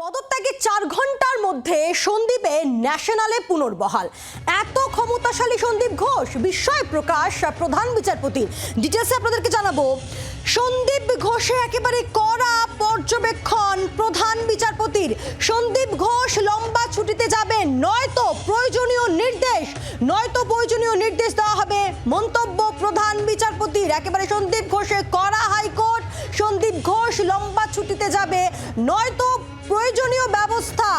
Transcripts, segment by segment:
পদত্যাগের চার ঘণ্টার মধ্যে সন্দীপে ন্যাশনালে পুনর্বহাল। এত ক্ষমতাশালী সন্দীপ ঘোষ, বিস্ময় প্রকাশ, প্রধান বিচারপতি। ডিটেলসে আপনাদেরকে জানাব, সন্দীপ ঘোষে একেবারে কড়া পর্যবেক্ষণ প্রধান বিচারপতির। সন্দীপ ঘোষ লম্বা ছুটিতে যাবেন নয়তো প্রয়োজনীয় নির্দেশ, নয়তো প্রয়োজনীয় নির্দেশ দেওয়া হবে। মন্তব্য প্রধান বিচারপতির, একেবারে সন্দীপ ঘোষের কড়া হাইকোর্ট। সন্দীপ ঘোষ লম্বা ছুটিতে যাবে, নয়তো প্রয়োজনীয় ব্যবস্থা।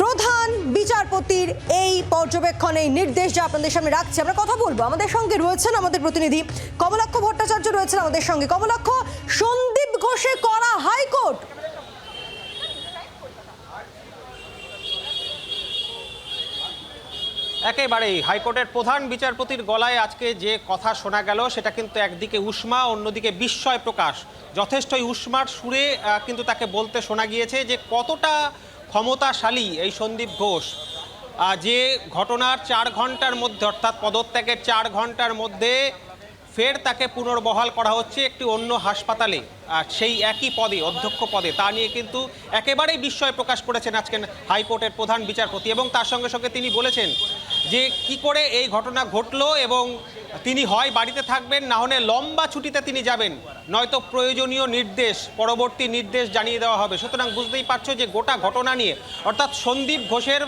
প্রধান বিচারপতির এই পর্যবেক্ষণে নির্দেশ যা আপনাদের সামনে রাখছি, আমরা কথা বলব। আমাদের সঙ্গে রয়েছেন আমাদের প্রতিনিধি কমলাক্ষ ভট্টাচার্য রয়েছেন আমাদের সঙ্গে। কমলাক্ষ, সন্দীপ ঘোষে করা হাইকোর্ট। একেবারেই। হাইকোর্টের প্রধান বিচারপতির গলায় আজকে যে কথা শোনা গেল, সেটা কিন্তু একদিকে উষ্মা, অন্যদিকে বিস্ময় প্রকাশ। যথেষ্টই উষ্মার সুরে কিন্তু তাকে বলতে শোনা গিয়েছে যে কতটা ক্ষমতাশালী এই সন্দীপ ঘোষ। যে ঘটনার চার ঘণ্টার মধ্যে, অর্থাৎ পদত্যাগের চার ঘণ্টার মধ্যে ফের তাকে পুনর্বহাল করা হচ্ছে একটি অন্য হাসপাতালে, আর সেই একই পদে, অধ্যক্ষ পদে। তা নিয়ে কিন্তু একেবারেই বিস্ময় প্রকাশ করেছেন আজকে হাইকোর্টের প্রধান বিচারপতি। এবং তার সঙ্গে সঙ্গে তিনি বলেছেন যে কি করে এই ঘটনা ঘটলো এবং তিনি হয় বাড়িতে থাকবেন, না হলে লম্বা ছুটিতে তিনি যাবেন, নয়তো প্রয়োজনীয় নির্দেশ, পরবর্তী নির্দেশ জানিয়ে দেওয়া হবে। সুতরাং বুঝতেই পারছ যে গোটা ঘটনা নিয়ে, অর্থাৎ সন্দীপ ঘোষের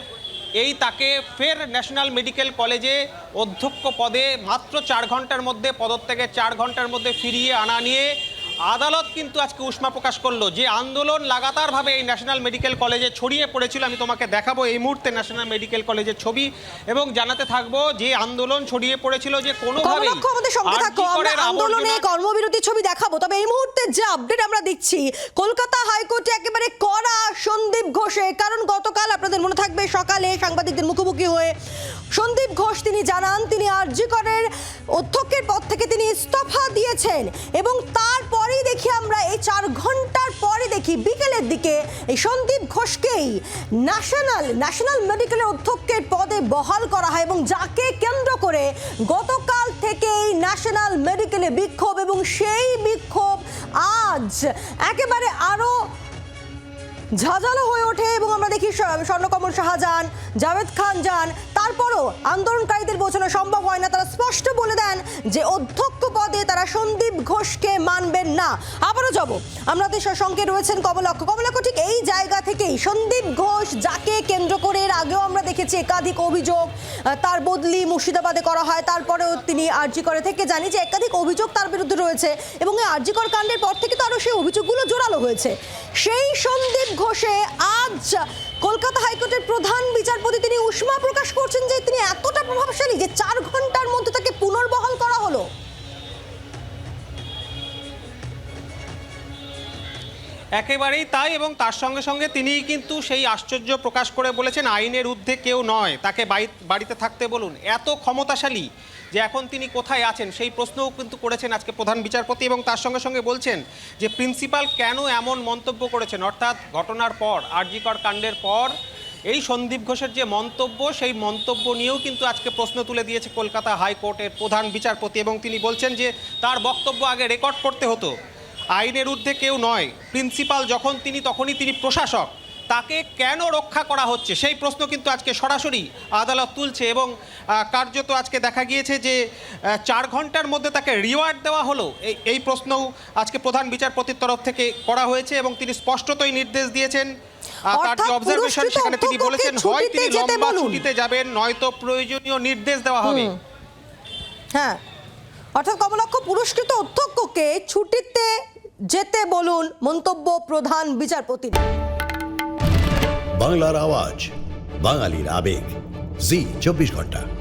এই তাকে ফের ন্যাশনাল মেডিকেল কলেজে অধ্যক্ষ পদে মাত্র চার ঘণ্টার মধ্যে, পদত্যাগের চার ঘণ্টার মধ্যে ফিরিয়ে আনা নিয়ে আদালত কিন্তু আজকে উষ্মা প্রকাশ করল যে আন্দোলন লাগাতারভাবে এই ন্যাশনাল মেডিকেল কলেজে ছড়িয়ে পড়েছিল। আমি তোমাকে দেখাবো এই মুহূর্তে ন্যাশনাল মেডিকেল কলেজের ছবি এবং জানাতে থাকব যে আন্দোলন ছড়িয়ে পড়েছিল যে আমরা আন্দোলনে কর্মবিরতি ছবি দেখাবো তবে এই মুহূর্তে যে আপডেট আমরা দিচ্ছি কলকাতা হাইকোর্টে একেবারে কড়া সন্দীপ ঘোষে কারণ গতকাল আপনাদের মনে থাকবে সকালে সাংবাদিকদের মুখোমুখি হয়ে সন্দীপ ঘোষ তিনি জানান, তিনি আরজিকরের অধ্যক্ষের পদ থেকে তিনি ইস্তফা দিয়েছেন এবং তারপরেই দেখি আমরা এই চার ঘণ্টার পরে দেখি বিকেলের দিকে এই সন্দীপ ঘোষকেই ন্যাশনাল ন্যাশনাল মেডিকেলের অধ্যক্ষের পদে বহাল করা হয় এবং যাকে কেন্দ্র করে গতকাল থেকেই ন্যাশনাল মেডিকেলে বিক্ষোভ এবং সেই বিক্ষোভ আজ একেবারে আরও ঝাঁঝালো হয়ে ওঠে এবং আমরা দেখি স্বর্ণকমল শাহজাহান, জাভেদ খান যান তারপরও আন্দোলনকারীদের বোঝানো সম্ভব হয় না। তারা স্পষ্ট বলে দেন যে অধ্যক্ষ পদে তারা সন্দীপ ঘোষকে মানবেন না। আবারও যাব। দেশের সঙ্গে রয়েছেন কমলক্ষ। কমলক্ষ থেকেই সন্দীপ ঘোষ, যাকে কেন্দ্র করে এর আগেও আমরা দেখেছি একাধিক অভিযোগ তার বদলি মুর্শিদাবাদে করা হয়, তারপরেও তিনি আরজি করে থেকে জানি যে একাধিক অভিযোগ তার বিরুদ্ধে রয়েছে এবং এই আরজিকর কাণ্ডের পর থেকে তো আরও সেই অভিযোগগুলো জোরালো হয়েছে। সেই সন্দীপ ঘোষে আজ কলকাতা হাইকোর্টের প্রধান বিচারপতি তিনি উষ্মা প্রকাশ করছেন যে তিনি এতটা প্রভাবশালী যে চার ঘণ্টার মধ্যে তাকে পুনর্বহাল করা হলো। একেবারেই তাই এবং তার সঙ্গে সঙ্গে তিনি কিন্তু সেই আশ্চর্য প্রকাশ করে বলেছেন, আইনের ঊর্ধ্বে কেউ নয়, তাকে বাড়ি- বাড়িতে থাকতে বলুন। এত ক্ষমতাশালী যে এখন তিনি কোথায় আছেন, সেই প্রশ্নও কিন্তু করেছেন আজকে প্রধান বিচারপতি এবং তার সঙ্গে সঙ্গে বলছেন যে প্রিন্সিপাল কেন এমন মন্তব্য করেছেন? অর্থাৎ ঘটনার পর, আরজিকর কাণ্ডের পর, এই সন্দীপ ঘোষের যে মন্তব্য, সেই মন্তব্য নিয়েও কিন্তু আজকে প্রশ্ন তুলে দিয়েছে কলকাতা হাইকোর্টের প্রধান বিচারপতি এবং তিনি বলছেন যে তার বক্তব্য আগে রেকর্ড করতে হতো। আইনের ঊর্ধ্বে কেউ নয়। প্রিন্সিপাল যখন তিনি তখনই তিনি প্রশাসক। তাকে কেন রক্ষা করা হচ্ছে? সেই প্রশ্ন কিন্তু আজকে সরাসরি আদালত তুলছে এবং কার্যত আজকে দেখা গিয়েছে যে চার ঘণ্টার মধ্যে তাকে রিওয়ার্ড দেওয়া হলো। এই এই প্রশ্নও আজকে প্রধান বিচারপতির তরফ থেকে করা হয়েছে এবং তিনি স্পষ্টতই নির্দেশ দিয়েছেন। তার যে অবজারভেশন সেখানে তিনি বলেছেন হয় তিনি লম্বা ছুটিতে যাবেন নয়তো প্রয়োজনীয় নির্দেশ দেওয়া হবে। হ্যাঁ। অর্থাৎ কমলক্ষ পুরস্কৃত অধ্যক্ষকে ছুটিতে যেতে বলুন মন্তব্য প্রধান বিচারপতি। বাংলার আওয়াজ বাঙালির আবেগ। জি চব্বিশ ঘণ্টা।